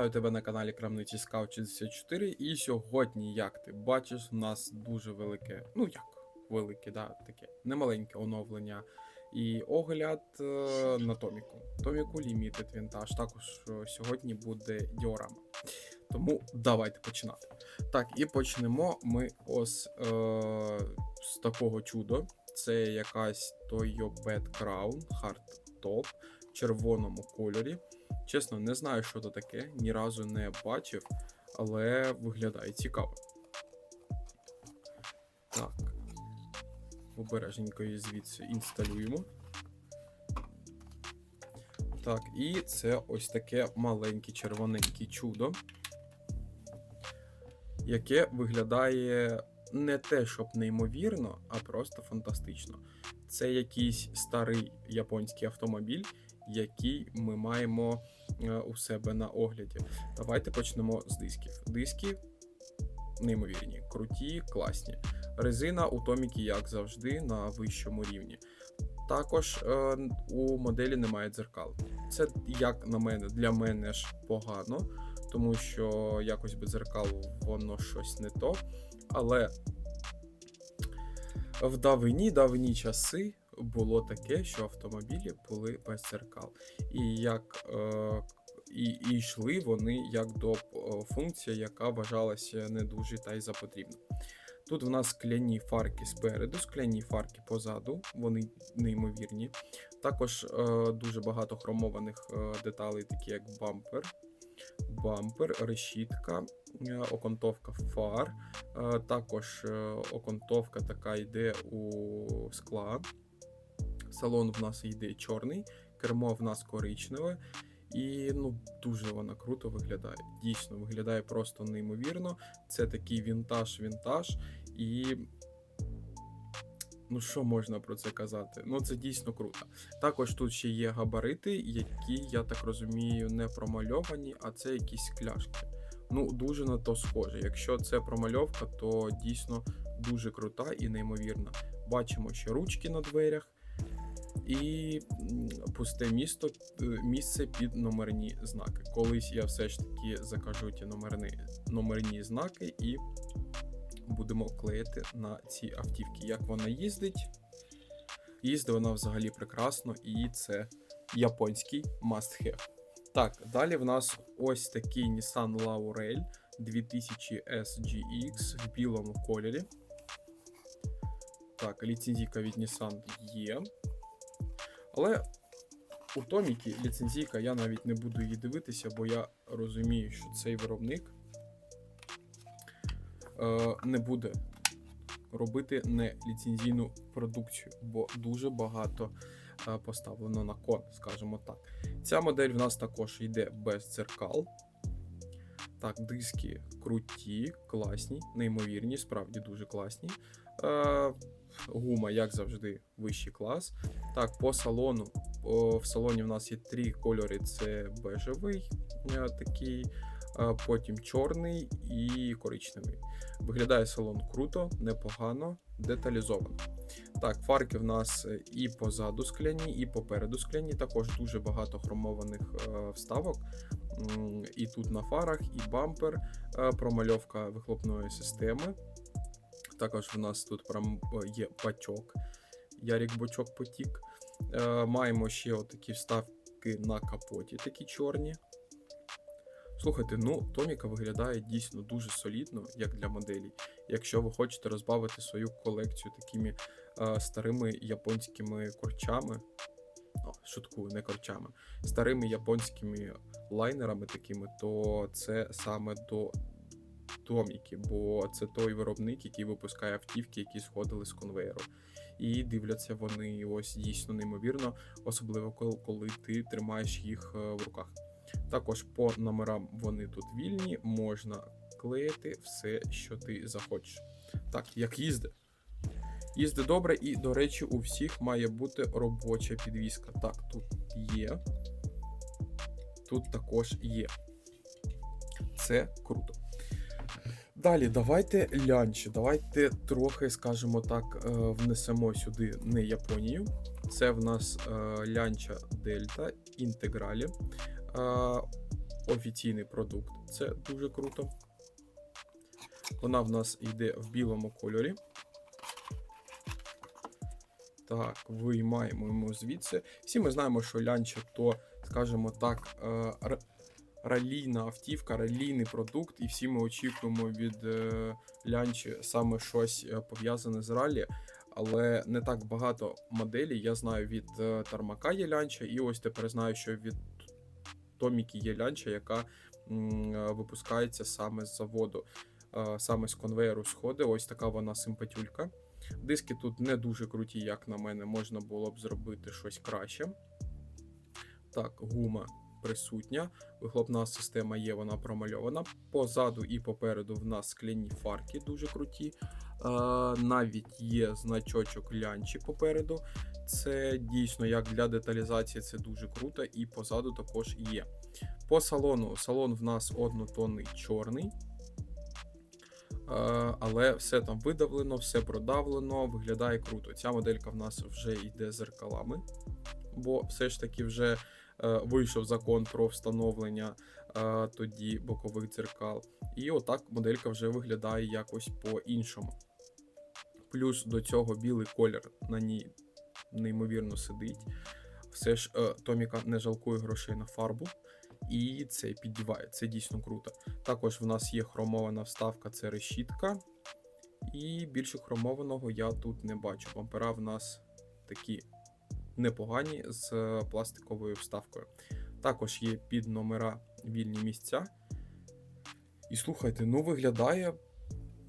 Вітаю тебе на каналі Крамниці Scout 64. І сьогодні, як ти бачиш, у нас дуже велике, ну як велике, да, таке немаленьке оновлення і огляд е, на Томіку. Томіку Limited Vintage. Також е, сьогодні буде діорама. Тому давайте починати. Так, і почнемо ми ось е, з такого чудо. Це якась Toyopet Crown Hard Top в червоному кольорі. Чесно, не знаю, що це таке, ні разу не бачив, але виглядає цікаво. Так. Обережненько її звідси інсталюємо. Так, і це ось таке маленьке червоненьке чудо, яке виглядає не те, щоб неймовірно, а просто фантастично. Це якийсь старий японський автомобіль, який ми маємо у себе на огляді. Давайте почнемо з дисків. Диски неймовірні, круті, класні. Резина у Томіки, як завжди, на вищому рівні. Також е, у моделі немає дзеркал. Це, як на мене, для мене ж погано, тому що якось без дзеркал воно щось не то. Але в давні давні часи було таке, що автомобілі були без дзеркал. І як е, і, і йшли вони як до е, функції, яка вважалася не дуже та й за потрібно. Тут в нас скляні фарки спереду, скляні фарки позаду, вони неймовірні. Також е, дуже багато хромованих е, деталей, такі як бампер, бампер, решітка, е, окантовка фар. Е, також е, окантовка така йде у скла. Салон в нас йде чорний, кермо в нас коричневе. І ну дуже вона круто виглядає. Дійсно, виглядає просто неймовірно. Це такий вінтаж-вінтаж. І ну що можна про це казати? Ну це дійсно круто. Також тут ще є габарити, які, я так розумію, не промальовані, а це якісь кляшки. Ну, дуже на то схоже. Якщо це промальовка, то дійсно дуже крута і неймовірна. Бачимо ще ручки на дверях. І пусте місто, е, місце під номерні знаки. Колись я все ж таки закажу ті номерні, номерні знаки і будемо клеїти на ці автівки. Як вона їздить? Їздить вона взагалі прекрасно, і це японський must have. Так, далі в нас ось такий Nissan Laurel 2000 SGX в білому кольорі. Так, ліцензійка від Nissan є. Але у Томіки ліцензійка, я навіть не буду її дивитися, бо я розумію, що цей виробник е, не буде робити не ліцензійну продукцію, бо дуже багато е, поставлено на кон, скажімо так. Ця модель в нас також йде без дзеркал. Так, диски круті, класні, неймовірні, справді дуже класні. Е, гума, як завжди, вищий клас. Так, по салону. В салоні в нас є три кольори: це бежевий е, такий, потім чорний і коричневий. Виглядає салон круто, непогано, деталізовано. Так, фарки в нас е, і позаду скляні, і попереду скляні. Також дуже багато хромованих е, вставок. І тут на фарах, і бампер, промальовка вихлопної системи. Також в нас тут прям є бачок. Ярік бочок потік. Е, маємо ще отакі вставки на капоті, такі чорні. Слухайте, ну, Томіка виглядає дійсно дуже солідно, як для моделі. Якщо ви хочете розбавити свою колекцію такими е, старими японськими корчами, о, шуткую, не корчами, старими японськими лайнерами такими, то це саме до Томіки, бо це той виробник, який випускає автівки, які сходили з конвейеру. І дивляться вони ось дійсно неймовірно, особливо коли, ти тримаєш їх е, в руках. Також по номерам вони тут вільні, можна клеїти все, що ти захочеш. Так, як їздить. Їздить добре, і, до речі, у всіх має бути робоча підвіска. Так, тут є. Тут також є. Це круто. Далі, давайте лянч. Давайте трохи, скажімо так, е, внесемо сюди не Японію. Це в нас е, лянча Дельта інтегралі. Е, офіційний продукт. Це дуже круто. Вона в нас йде в білому кольорі. Так, виймаємо йому звідси. Всі ми знаємо, що лянча то, скажімо так, ралійна автівка, ралійний продукт, і всі ми очікуємо від е, лянчі саме щось е, пов'язане з ралі. Але не так багато моделей. Я знаю від е, Тармака є лянча, і ось тепер знаю, що від Томіки є лянча, яка е, випускається саме з заводу, е, саме з конвейеру сходи. Ось така вона симпатюлька. Диски тут не дуже круті, як на мене, можна було б зробити щось краще. Так, гума присутня. Вихлопна система є, вона промальована. Позаду і попереду в нас скляні фарки дуже круті. Е, навіть є значочок лянчі попереду. Це дійсно як для деталізації це дуже круто, і позаду також є. По салону салон в нас однотонний чорний. Е, Але все там видавлено, все продавлено, виглядає круто. Ця моделька в нас вже йде зеркалами, бо все ж таки вже вийшов закон про встановлення е, тоді бокових дзеркал. І отак моделька вже виглядає якось по-іншому. Плюс до цього білий колір на ній неймовірно сидить. Все ж е, Томіка не жалкує грошей на фарбу. І це піддіває, це дійсно круто. Також в нас є хромована вставка, це решітка. І більше хромованого я тут не бачу. Бампера в нас такі непогані з е, пластиковою вставкою. Також є під номера вільні місця. І слухайте, ну виглядає,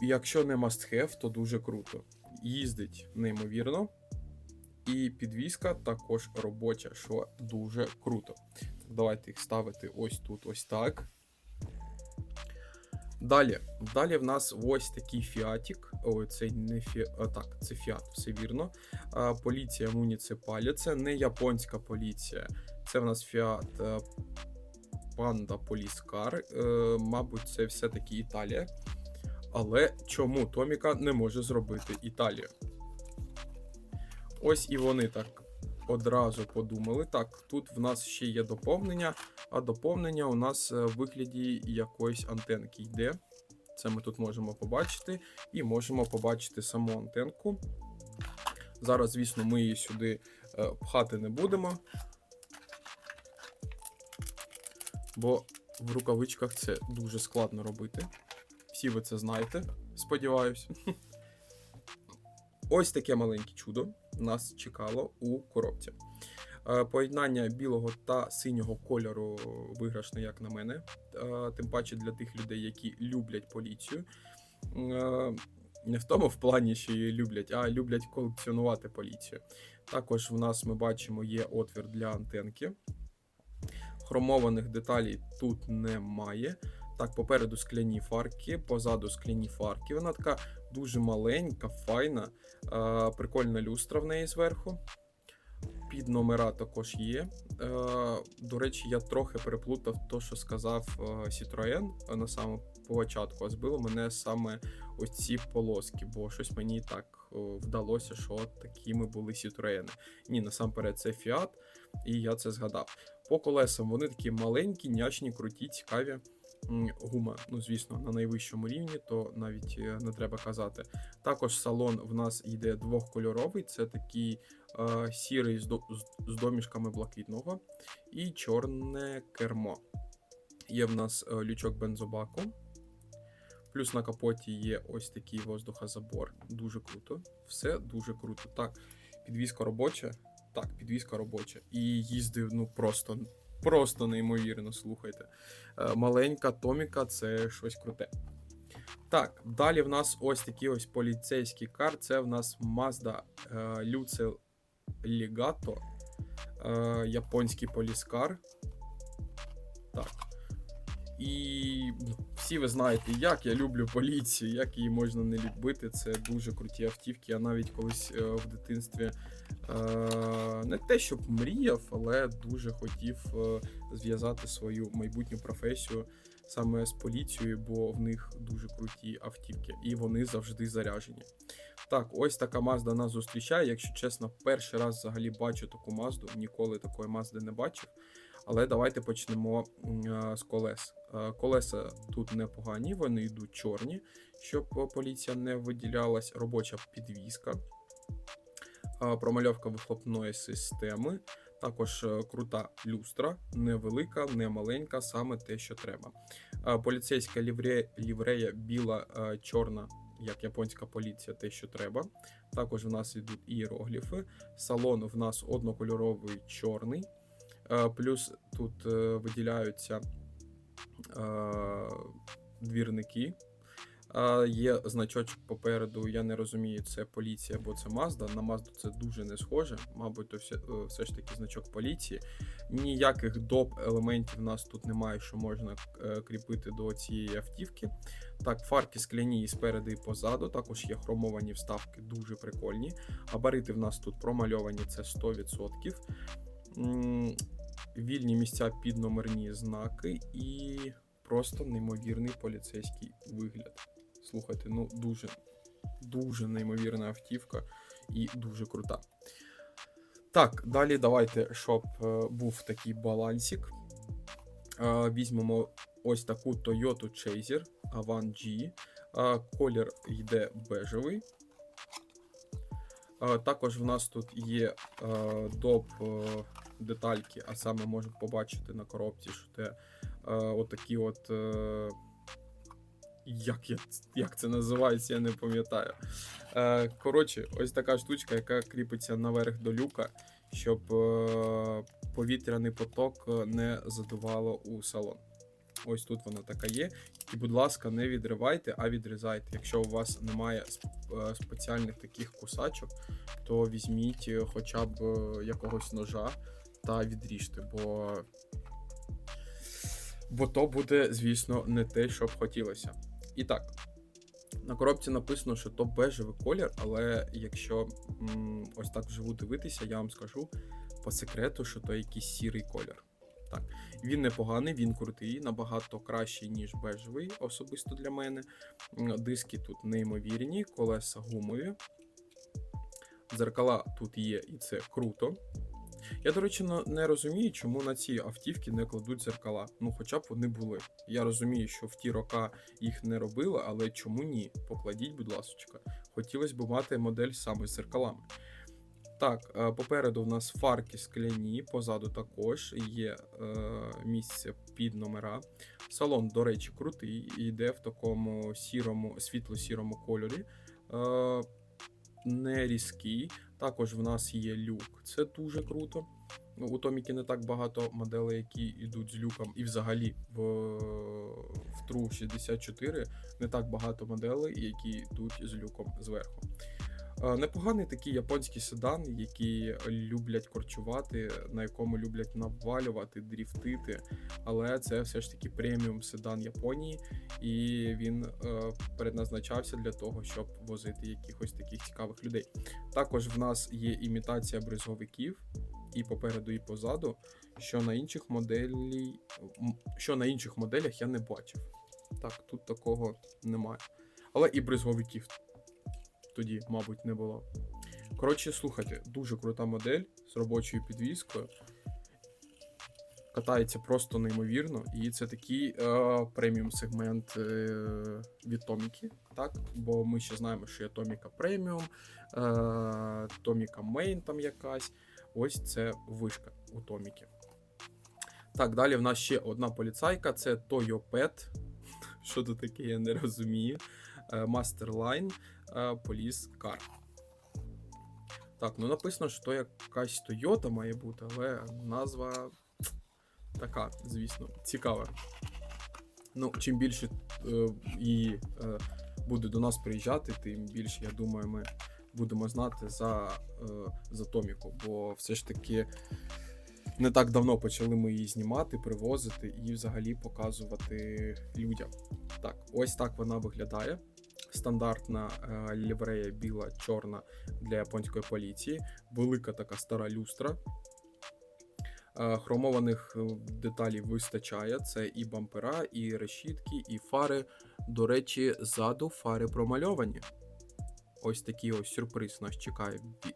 якщо не must have, то дуже круто. Їздить неймовірно. І підвіска також робоча, що дуже круто. Давайте їх ставити ось тут, ось так. Далі, далі в нас ось такий фіатік. Ой, це не фі... а, так, це фіат, все вірно. А, поліція муніципалі. Це не японська поліція. Це в нас фіат е, Панда Поліскар. Е, мабуть, це все-таки Італія. Але чому Томіка не може зробити Італію? Ось і вони так одразу подумали. Так, тут в нас ще є доповнення, а доповнення у нас е, в вигляді якоїсь антенки йде. Це ми тут можемо побачити, і можемо побачити саму антенку. Зараз, звісно, ми її сюди е, пхати не будемо. Бо в рукавичках це дуже складно робити. Всі ви це знаєте, сподіваюсь. Ось таке маленьке чудо нас чекало у коробці. Е, Поєднання білого та синього кольору виграшне, як на мене. Е, Тим паче для тих людей, які люблять поліцію. Е, Не в тому в плані, що її люблять, а люблять колекціонувати поліцію. Також в нас ми бачимо є отвір для антенки. Хромованих деталей тут немає. Так, попереду скляні фарки, позаду скляні фарки. Вона така дуже маленька, файна, прикольна люстра в неї зверху. Під номера також є. Е, до речі, я трохи переплутав то, що сказав е, Citroën на самому початку, а збило мене саме ось ці полоски, бо щось мені так е, вдалося, що такими були Citroën. Ні, насамперед це Fiat, і я це згадав. По колесам вони такі маленькі, нячні, круті, цікаві. Гума, ну звісно, на найвищому рівні, то навіть е, не треба казати. Також салон в нас йде двохкольоровий, це такий е, сірий з, до- з домішками блакитного і чорне кермо. Є в нас е, лючок бензобаку. Плюс на капоті є ось такий воздухозабор. Дуже круто. Все дуже круто. Так, підвізка робоча. Так, підвізка робоча. І їздив ну просто, просто неймовірно, слухайте. Е, Маленька Томіка це щось круте. Так, далі в нас ось такий ось поліцейський кар. Це в нас Mazda Люце Luce Legato. Е, японський поліскар. Так. І всі ви знаєте, як я люблю поліцію, як її можна не любити. Це дуже круті автівки. Я навіть колись е, в дитинстві е, не те, щоб мріяв, але дуже хотів е, зв'язати свою майбутню професію саме з поліцією, бо в них дуже круті автівки, і вони завжди заряжені. Так, ось така Mazda нас зустрічає. Якщо чесно, перший раз взагалі бачу таку Mazda, ніколи такої Mazda не бачив. Але давайте почнемо е, з колес. Е, Колеса тут непогані, вони йдуть чорні, щоб е, поліція не виділялась. Робоча підвізка, промальовка вихлопної системи. Також крута люстра, невелика, не маленька, саме те, що треба. Поліцейська лівре, ліврея біла, чорна, як японська поліція, те, що треба. Також в нас йдуть ієрогліфи. Салон в нас однокольоровий чорний. Е, Плюс тут е, виділяються е, двірники. Є значочок попереду. Я не розумію, це поліція або це Мазда. На Мазду це дуже не схоже. Мабуть, то все, все ж таки значок поліції. Ніяких доп елементів в нас тут немає, що можна е, кріпити до цієї автівки. Так, фарки скляні і спереду і позаду. Також є хромовані вставки, дуже прикольні. Габарити в нас тут промальовані, це 100%. Вільні місця під номерні знаки і просто неймовірний поліцейський вигляд. Слухайте, ну дуже, дуже неймовірна автівка і дуже крута. Так, далі давайте, щоб е, був такий балансик. Е, візьмемо ось таку Toyota Chaser Avant G. Е, колір йде бежевий. Також в нас тут є доп детальки, а саме можемо побачити на коробці, що це е, отакі от. Е, як, я, як це називається, я не пам'ятаю. Е, коротше, ось така штучка, яка кріпиться наверх до люка, щоб е, повітряний поток не задувало у салон. Ось тут вона така є. І, будь ласка, не відривайте, а відрізайте. Якщо у вас немає е, спеціальних таких кусачок, то візьміть е, хоча б е, якогось ножа та відріжте, бо. Бо то буде, звісно, не те, що б хотілося. І так, на коробці написано, що то бежевий колір, але якщо м, ось так вживу дивитися, я вам скажу по секрету, що то якийсь сірий колір. Так, він непоганий, він крутий, набагато кращий, ніж бежевий, особисто для мене. Диски тут неймовірні, колеса гумові. Дзеркала тут є, і це круто. Я, до речі, не розумію, чому на ці автівки не кладуть дзеркала. Ну, хоча б вони були. Я розумію, що в ті роки їх не робили, але чому ні? Покладіть, будь ласка. Хотілося б мати модель саме з зеркалами. Так, е, попереду в нас фарки скляні, позаду також є е, місце під номера. Салон, до речі, крутий, йде в такому сірому, світло-сірому кольорі. Е, не різкий. Також в нас є люк, це дуже круто. Ну, у Томіки не так багато моделей, які йдуть з люком, і взагалі в, в True 64 не так багато моделей, які йдуть з люком зверху. Е, Непоганий такий японський седан, які люблять корчувати, на якому люблять навалювати, дріфтити. Але це все ж таки преміум седан Японії, і він е, предназначався для того, щоб возити якихось таких цікавих людей. Також в нас є імітація бризговиків і попереду, і позаду, що на інших моделі, що на інших моделях я не бачив. Так, тут такого немає. Але і бризговиків тоді, мабуть, не було. Коротше, слухайте, дуже крута модель з робочою підвіскою. Катається просто неймовірно, і це такий е, преміум сегмент е, від Томіки, так? Бо ми ще знаємо, що є Томіка преміум, е, Томіка Мейн там якась. Ось це вишка у Томіки. Так, далі в нас ще одна поліцайка це Toyopet. Що тут таке, я не розумію. Е, Masterline е, Police Car. Так, ну написано, що то якась Toyota має бути, але назва така, звісно, цікава. Ну, чим більше е, е, буде до нас приїжджати, тим більше, я думаю, ми будемо знати за, е, за Томіку, бо все ж таки не так давно почали ми її знімати, привозити і взагалі показувати людям. Так, ось так вона виглядає. Стандартна е, ліврея біла, чорна для японської поліції, велика така стара люстра. Е, Хромованих е, деталей вистачає. Це і бампера, і решітки, і фари. До речі, ззаду фари промальовані. Ось такий ось сюрприз нас чекає від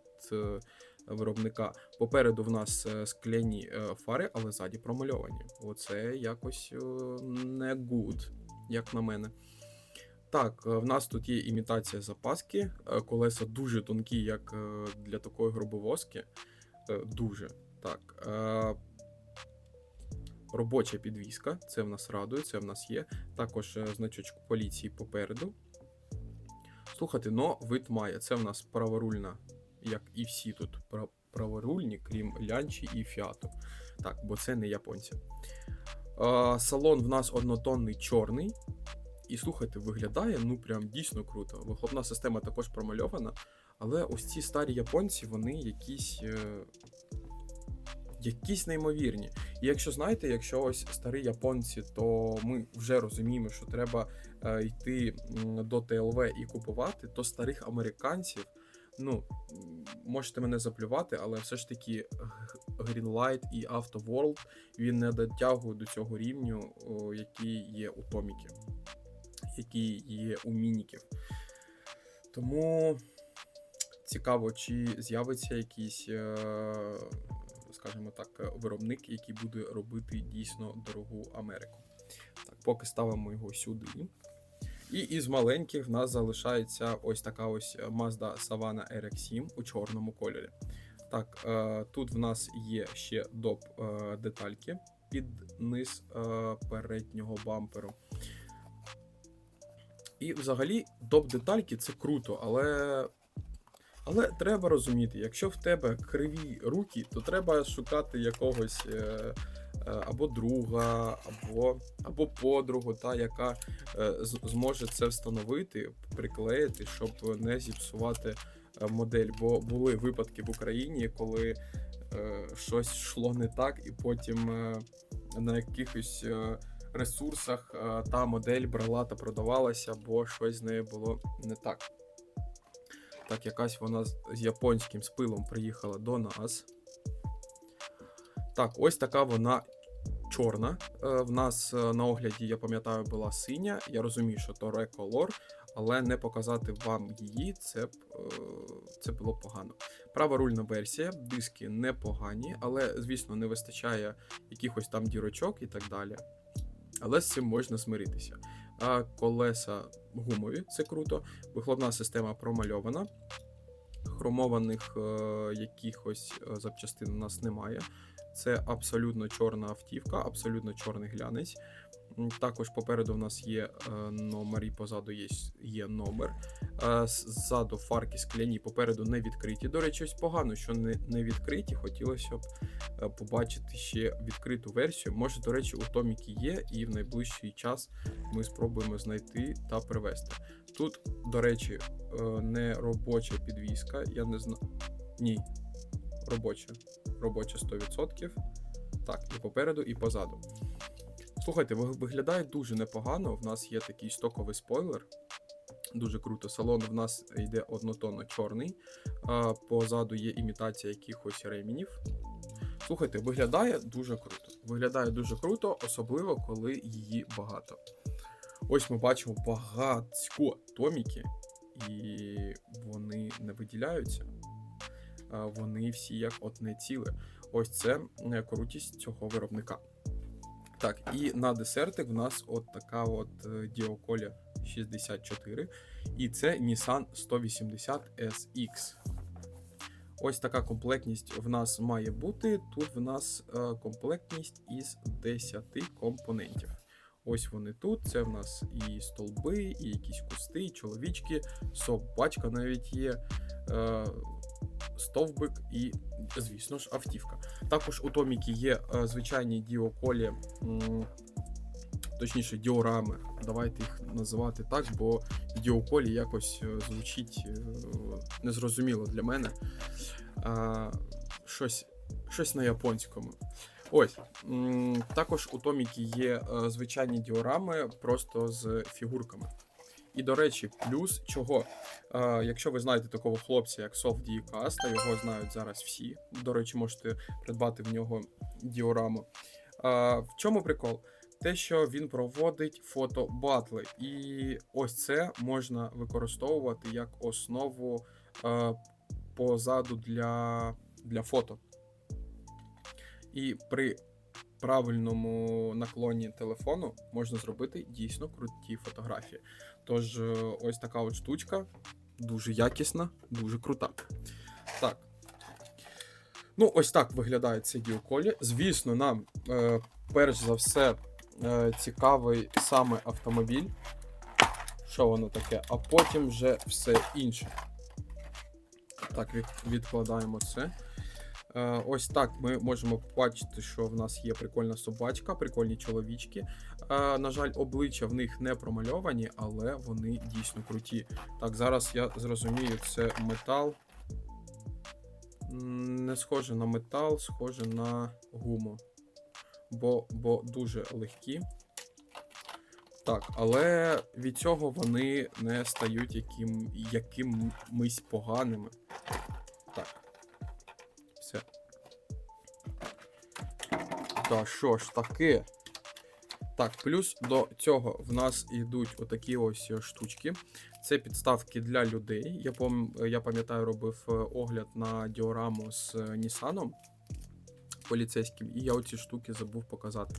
виробника. Попереду в нас скляні фари, але ззаді промальовані. Оце якось не good, як на мене. Так, е, в нас тут є імітація запаски, е, колеса дуже тонкі, як е, для такої грубовозки. Дуже. Так. Робоча підвіска, це в нас радує, це в нас є. Також значочок поліції попереду. Слухайте, но вид має. Це в нас праворульна, як і всі тут праворульні, крім лянчі і фіату. Так, бо це не японці. Салон в нас однотонний чорний. І слухайте, виглядає ну прям дійсно круто. Вихлопна система також промальована, але ось ці старі японці, вони якісь. Е... Якісь неймовірні. І якщо знаєте, якщо ось старі японці, то ми вже розуміємо, що треба е, йти до ТЛВ і купувати, то старих американців, ну можете мене заплювати, але все ж таки Greenlight і AutoWorld він не дотягує до цього рівню, який є у Томіків, який є у Мініків. Тому цікаво, чи з'явиться якийсь, е, скажімо так, виробник, який буде робити дійсно дорогу Америку. Так, поки ставимо його сюди. І із маленьких в нас залишається ось така ось Mazda Savana RX-7 у чорному кольорі. Так, е, тут в нас є ще доп е, детальки під низ переднього бамперу. І взагалі доп детальки це круто, але. Але треба розуміти, якщо в тебе криві руки, то треба шукати якогось е, е, або друга, або, або подругу, та, яка е, зможе це встановити, приклеїти, щоб не зіпсувати модель. Бо були випадки в Україні, коли щось йшло не так, і потім на якихось ресурсах е, та модель брала та продавалася, бо щось з нею було не так. Так, якась вона з японським спилом приїхала до нас. Так, ось така вона чорна. Е, В нас е, на огляді, я пам'ятаю, була синя. Я розумію, що то реколор, але не показати вам її це це було погано. Права рульна версія, диски непогані, але, звісно, не вистачає якихось там дірочок і так далі. Але з цим можна смиритися. А колеса гумові, це круто. Вихлопна система промальована. Хромованих е, якихось е, запчастин у нас немає. Це абсолютно чорна автівка, абсолютно чорний глянець. Також попереду в нас є е, номер і позаду є, є номер. Е, Ззаду фарки скляні, попереду не відкриті. До речі, ось погано, що не, не відкриті. Хотілося б е, побачити ще відкриту версію. Може, до речі, у Томіки є, і в найближчий час ми спробуємо знайти та привезти. Тут, до речі, не робоча підвіска. Я не знаю. Ні, робоча. Робоча 100%. Так, і попереду, і позаду. Слухайте, виглядає дуже непогано. В нас є такий стоковий спойлер. Дуже круто. Салон в нас йде однотонно чорний. Позаду є імітація якихось ремінів. Слухайте, виглядає дуже круто. Виглядає дуже круто, особливо коли її багато. Ось ми бачимо багатько томіки, і вони не виділяються. Вони всі як одне ціле. Ось це е, крутість цього виробника. Так, і на десертик в нас от така от е, Діоколя 64, і це Nissan 180 SX. Ось така комплектність в нас має бути. Тут в нас е, комплектність із 10 компонентів. Ось вони тут. Це в нас і столби, і якісь кусти, і чоловічки, собачка навіть є, е, стовбик і, звісно ж, автівка. Також у Томіки є е, звичайні діоколі, точніше, діорами. Давайте їх називати так, бо діоколі якось е, звучить е, незрозуміло для мене. Щось, щось на японському. Ось. Також у Томіки є звичайні діорами просто з фігурками. І, до речі, плюс чого? Е, якщо ви знаєте такого хлопця, як Soft Дієкаста, його знають зараз всі. До речі, можете придбати в нього діораму. Е, в чому прикол? Те, що він проводить фотобатли. І ось це можна використовувати як основу е, позаду для для фото. І при правильному наклоні телефону можна зробити дійсно круті фотографії. Тож, е, ось така от штучка, дуже якісна, дуже крута. Так. Ну, ось так виглядає цей діоколі. Звісно, нам е, перш за все е, цікавий саме автомобіль. Що воно таке, а потім вже все інше. Так, відкладаємо це. Е, ось так ми можемо побачити, що в нас є прикольна собачка, прикольні чоловічки. Е, на жаль, обличчя в них не промальовані, але вони дійсно круті. Так, зараз я зрозумію, це метал. Не схоже на метал, схоже на гуму. Бо, бо дуже легкі. Так, але від цього вони не стають яким, якимись поганими. Так. Та що ж таке? Так, плюс до цього в нас йдуть отакі ось е, штучки. Це підставки для людей. Я пам- я пам'ятаю, робив е, огляд на діораму з е, Нісаном поліцейським, і я оці штуки забув показати.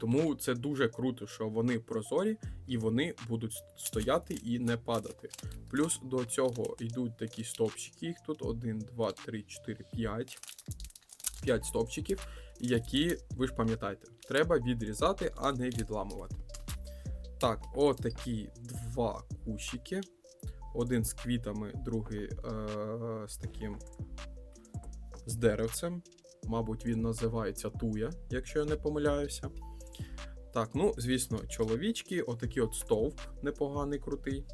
Тому це дуже круто, що вони прозорі і вони будуть стояти і не падати. Плюс до цього йдуть такі стовпчики. Їх тут 1, 2, 3, 4, 5. 5 стовпчиків, які, ви ж пам'ятаєте, треба відрізати, а не відламувати. Так, отакі два кущики. Один з квітами, другий е- з таким з деревцем. Мабуть, він називається туя, якщо я не помиляюся. Так, ну, звісно, чоловічки, отакий от стовп непоганий, крутий.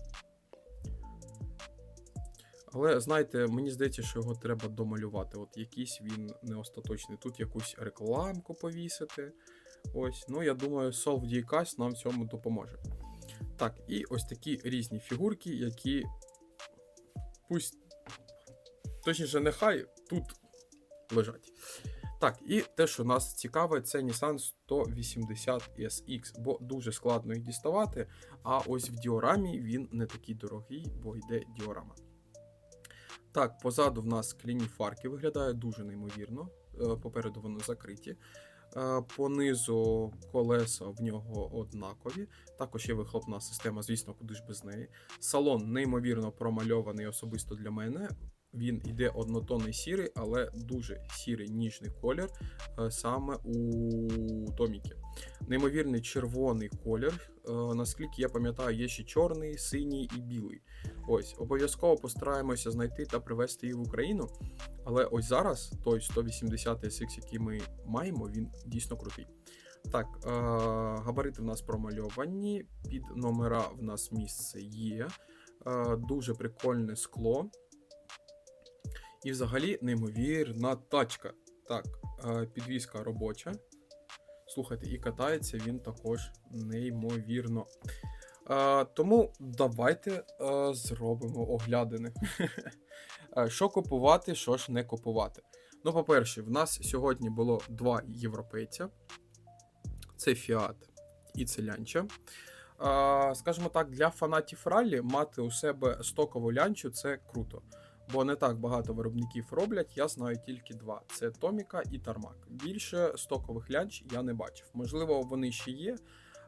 Але знаєте, мені здається, що його треба домалювати. От якийсь він не остаточний. Тут якусь рекламку повісити. Ось, ну я думаю, Solve Dcast нам в цьому допоможе. Так, і ось такі різні фігурки, які пусть, точніше, нехай тут лежать. Так, і те, що нас цікавить, це Nissan 180 SX, бо дуже складно їх діставати. А ось в діорамі він не такий дорогий, бо йде діорама. Так, позаду в нас скляні фарки виглядає дуже неймовірно. Е, Попереду вони закриті. По Понизу колеса в нього однакові. Також є вихлопна система, звісно, куди ж без неї. Салон неймовірно промальований особисто для мене. Він йде однотонний сірий, але дуже сірий ніжний колір е, саме у Томіки. Неймовірний червоний колір. е, Наскільки я пам'ятаю, є ще чорний, синій і білий. Ось, обов'язково постараємося знайти та привезти її в Україну. Але ось зараз той 180 SX, який ми маємо, він дійсно крутий. Так, е- габарити в нас промальовані, під номера в нас місце є. Е- дуже прикольне скло. І взагалі неймовірна тачка. Так, е, підвізка робоча. Слухайте, і катається він також неймовірно. Е, тому давайте е, зробимо оглядини. Що купувати, що ж не купувати. Ну, по-перше, в нас сьогодні було два європейця: це Fiat і це Лянча. Скажімо так, для фанатів раллі мати у себе стокову лянчу це круто. Бо не так багато виробників роблять, я знаю тільки два: це Томіка і Тармак. Більше стокових лянч я не бачив. Можливо, вони ще є,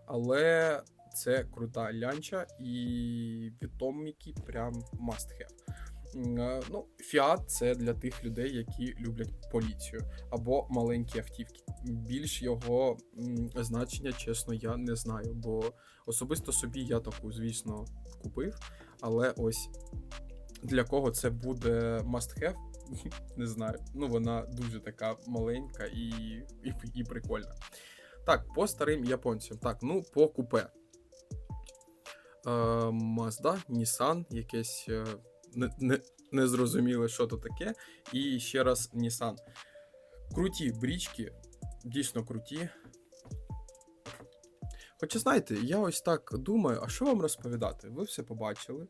але це крута лянча, і від Томіки прям must have. Е, Ну, Фіат це для тих людей, які люблять поліцію або маленькі автівки. Більш його значення, чесно, я не знаю, бо особисто собі я таку, звісно, купив, але ось для кого це буде must have, не знаю. Ну, вона дуже така маленька і, і, і прикольна. Так, по старим японцям. Так, ну, по купе. Е, Mazda, Nissan, якесь е, не, не, незрозуміле, що то таке. І ще раз Nissan. Круті брічки, дійсно круті. Хоча знаєте, я ось так думаю, а що вам розповідати? Ви все побачили.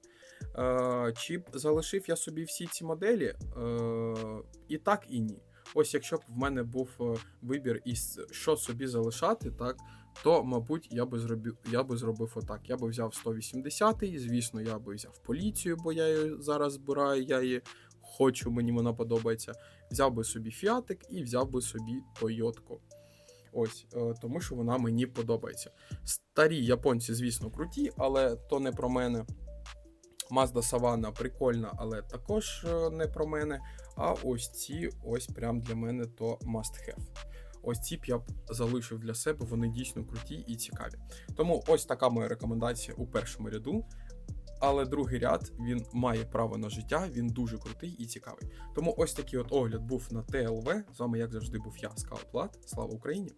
Е, чи б залишив я собі всі ці моделі? Е, і так, і ні. Ось якщо б в мене був е, вибір із що собі залишати, так, то, мабуть, я би зробив, я би зробив отак. Я би взяв 180-й, звісно, я би взяв поліцію, бо я її зараз збираю, я її хочу, мені вона подобається. Взяв би собі фіатик і взяв би собі Тойотку. Ось, е, тому що вона мені подобається. Старі японці, звісно, круті, але то не про мене. Mazda Savana прикольна, але також е, не про мене. А ось ці, ось прям для мене то must have. Ось ці б я б залишив для себе, вони дійсно круті і цікаві. Тому ось така моя рекомендація у першому ряду. Але другий ряд він має право на життя, він дуже крутий і цікавий. Тому ось такий от огляд був на ТЛВ. З вами, як завжди, був я, Скаутлад. Слава Україні!